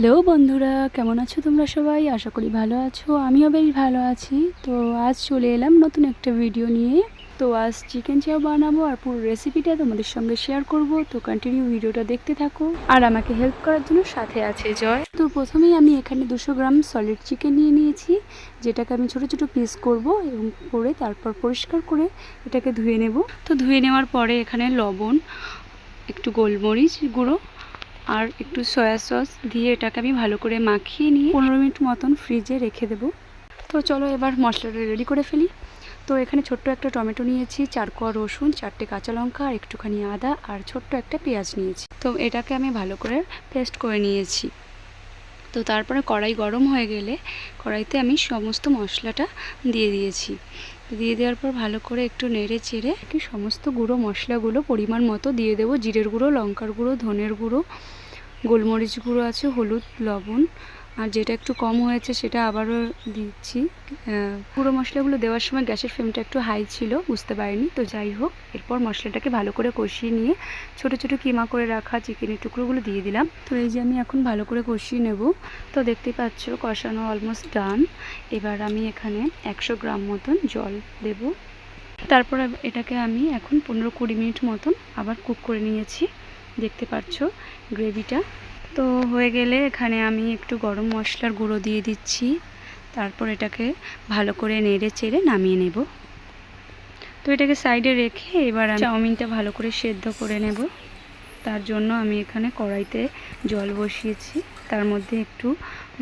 Hello বন্ধুরা, কেমন আছো তোমরা সবাই? আশা করি ভালো আছো। আমিও বেশ ভালো আছি। তো আজ চলে এলাম নতুন একটা ভিডিও নিয়ে। তো আজ চিকেন চাও বানাবো আর পুরো রেসিপিটা তোমাদের সঙ্গে শেয়ার করব। তো কন্টিনিউ ভিডিওটা দেখতে থাকো। আর আমাকে হেল্প করার জন্য সাথে আছে জয়। তো প্রথমেই আমি এখানে দুশো গ্রাম সলিড চিকেন নিয়ে নিয়েছি। যেটাকে আমি ছোট ছোট পিস করব এবং করে তারপর পরিষ্কার করে এটাকে ধুয়ে নেব। তো ধুয়ে নেওয়ার পরে এখানে লবণ, একটু গোলমরিচ গুঁড়ো আর একটু সয়া সস দিয়ে এটাকে আমি ভালো করে মাখিয়ে নিয়ে পনেরো মিনিট মতন ফ্রিজে রেখে দেব। তো চলো এবার মশলাটা রেডি করে ফেলি। তো এখানে ছোট্ট একটা টমেটো নিয়েছি, চার কোয়া রসুন, চারটে কাঁচা লঙ্কা, আর একটুখানি আদা, আর ছোট্ট একটা পেঁয়াজ নিয়েছি। তো এটাকে আমি ভালো করে পেস্ট করে নিয়েছি। তো তারপরে কড়াই গরম হয়ে গেলে কড়াইতে আমি সমস্ত মশলাটা দিয়ে দিয়েছি। দিয়ে দেওয়ার পর ভালো করে একটু নেড়ে চেড়ে কি সমস্ত গুঁড়ো মশলাগুলো পরিমাণ মতো দিয়ে দেবো। জিরের গুঁড়ো, লঙ্কার গুঁড়ো, ধনের গুঁড়ো, গোলমরিচ গুঁড়ো আছে, হলুদ, লবণ আর যেটা একটু কম হয়েছে সেটা আবারও দিচ্ছি। পুরো মশলাগুলো দেওয়ার সময় গ্যাসের ফ্লেমটা একটু হাই ছিল, বুঝতে পারিনি, তো যাই হোক, এরপর মশলাটাকে ভালো করে কষিয়ে নিয়ে ছোট ছোট কিমা করে রাখা চিকেনের টুকরোগুলো দিয়ে দিলাম। তো এই যে আমি এখন ভালো করে কষিয়ে নেব, তো দেখতেই পাচ্ছ কষানো অলমোস্ট ডান এবার আমি এখানে একশো গ্রাম মতন জল দেব। তারপর এটাকে আমি এখন পনেরো কুড়ি মিনিট মতন আবার কুক করে নিয়েছি। দেখতে পাচ্ছ গ্রেভিটা তো হয়ে গেলে এখানে আমি একটু গরম মশলার গুঁড়ো দিয়ে দিচ্ছি। তারপর এটাকে ভালো করে নেড়ে চেড়ে নামিয়ে নেব। তো এটাকে সাইডে রেখে এবার আমি চাউমিনটা ভালো করে সেদ্ধ করে নেব। তার জন্য আমি এখানে কড়াইতে জল বসিয়েছি। তার মধ্যে একটু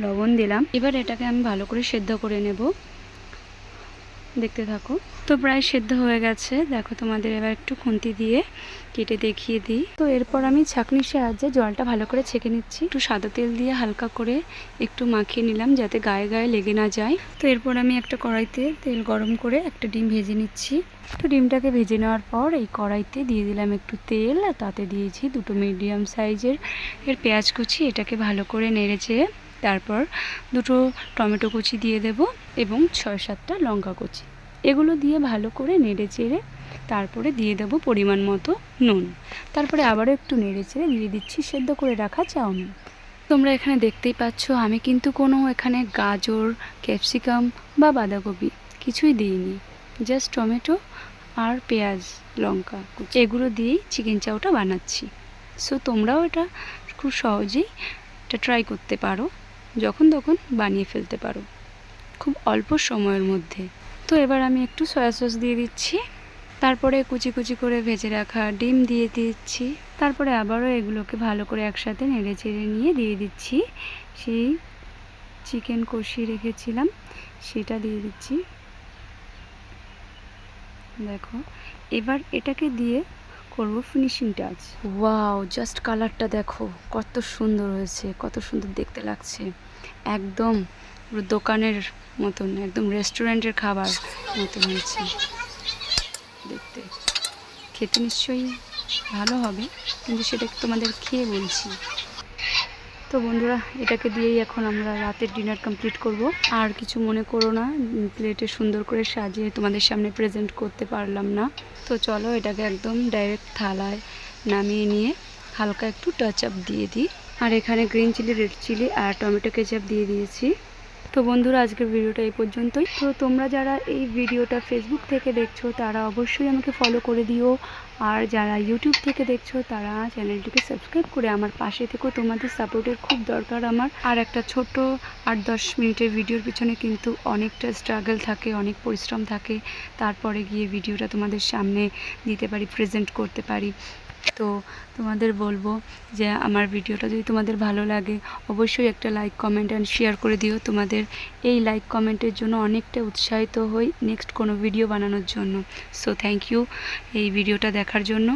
লবণ দিলাম। এবার এটাকে আমি ভালো করে সেদ্ধ করে নেব। দেখতে থাকো। তো প্রায় সেদ্ধ হয়ে গেছে। দেখো তোমাদের এবার একটু খুন্তি দিয়ে কেটে দেখিয়ে দিই। তো এরপর আমি ছাঁকনির সাহায্যে জলটা ভালো করে ছেঁকে নিচ্ছি। একটু সাদা তেল দিয়ে হালকা করে একটু মাখিয়ে নিলাম যাতে গায়ে গায়ে লেগে না যায়। তো এরপর আমি একটা কড়াইতে তেল গরম করে একটা ডিম ভেজে নিচ্ছি। তো ডিমটাকে ভেজে নেওয়ার পর এই কড়াইতে দিয়ে দিলাম একটু তেল আর তাতে দিয়েছি দুটো মিডিয়াম সাইজের এর পেঁয়াজ কুচি। এটাকে ভালো করে নেড়েছে তারপর দুটো টমেটো কুচি দিয়ে দেব এবং ছয় সাতটা লঙ্কা কুচি। এগুলো দিয়ে ভালো করে নেড়ে চেড়ে তারপরে দিয়ে দেব পরিমাণ মতো নুন। তারপরে আবারও একটু নেড়ে চেড়ে দিয়ে দিচ্ছি সেদ্ধ করে রাখা চাউমিন। তোমরা এখানে দেখতেই পাচ্ছ, আমি কিন্তু কোনো এখানে গাজর, ক্যাপসিকাম বা বাঁধাকপি কিছুই দিইনি। জাস্ট টমেটো আর পেঁয়াজ, লঙ্কা এগুলো দিয়েই চিকেন চাউটা বানাচ্ছি। সো তোমরাও এটা খুব সহজেই এটা ট্রাই করতে পারো, যখন তখন বানিয়ে ফেলতে পারো। খুব অল্প সময়ের মধ্যে। তো এবার আমি একটু সয়া সস দিয়ে দিচ্ছি। তারপরে কুচি কুচি করে ভেজে রাখা ডিম দিয়ে দিচ্ছি। তারপরে আবারও এগুলোকে ভালো করে একসাথে নেড়ে চেড়ে নিয়ে দিয়ে দিচ্ছি। সেই চিকেন কষিয়ে রেখেছিলাম, সেটা দিয়ে দিচ্ছি। দেখো, এবার এটাকে দিয়ে করব ফিনিশিং টাচ ওয়াও জাস্ট কালারটা দেখো, কত সুন্দর হয়েছে, কত সুন্দর দেখতে লাগছে। একদম পুরো দোকানের মতন, একদম রেস্টুরেন্টের খাবার মতন হয়েছে। দেখতে। খেতে নিশ্চয়ই ভালো হবে, কিন্তু সেটা তোমাদের খেয়ে বলছি। তো বন্ধুরা, এটাকে দিয়েই এখন আমরা রাতের ডিনার কমপ্লিট করব। আর কিছু মনে করো না প্লেটে সুন্দর করে সাজিয়ে তোমাদের সামনে প্রেজেন্ট করতে পারলাম না। তো চলো, এটাকে একদম ডাইরেক্ট থালায় নামিয়ে নিয়ে হালকা একটু টাচ আপ দিয়ে দিই। আর এখানে গ্রিন চিলি রেড চিলি আর টমেটো কেচাপ দিয়ে দিয়েছি। তো বন্ধুরা, আজকের ভিডিওটা এই পর্যন্তই। তো তোমরা যারা এই ভিডিওটা ফেসবুক থেকে দেখছ, তারা অবশ্যই আমাকে ফলো করে দিও। আর যারা ইউটিউব থেকে দেখছ, তারা চ্যানেলটিকে সাবস্ক্রাইব করে আমার পাশে থেকেও তোমাদের সাপোর্টের খুব দরকার আমার। আর একটা ছোট আট দশ মিনিটের ভিডিওর পিছনে কিন্তু অনেকটা স্ট্রাগল থাকে, অনেক পরিশ্রম থাকে। তারপরে গিয়ে ভিডিওটা তোমাদের সামনে দিতে পারি প্রেজেন্ট করতে পারি। তো তোমাদের বলব যে আমার ভিডিওটা যদি তোমাদের ভালো লাগে, অবশ্যই একটা লাইক কমেন্ট অ্যান্ড শেয়ার করে দিও। তোমাদের এই লাইক কমেন্টের জন্য অনেকটা উৎসাহিত হই নেক্সট কোনো ভিডিও বানানোর জন্য। সো থ্যাংক ইউ এই ভিডিওটা দেখার জন্য।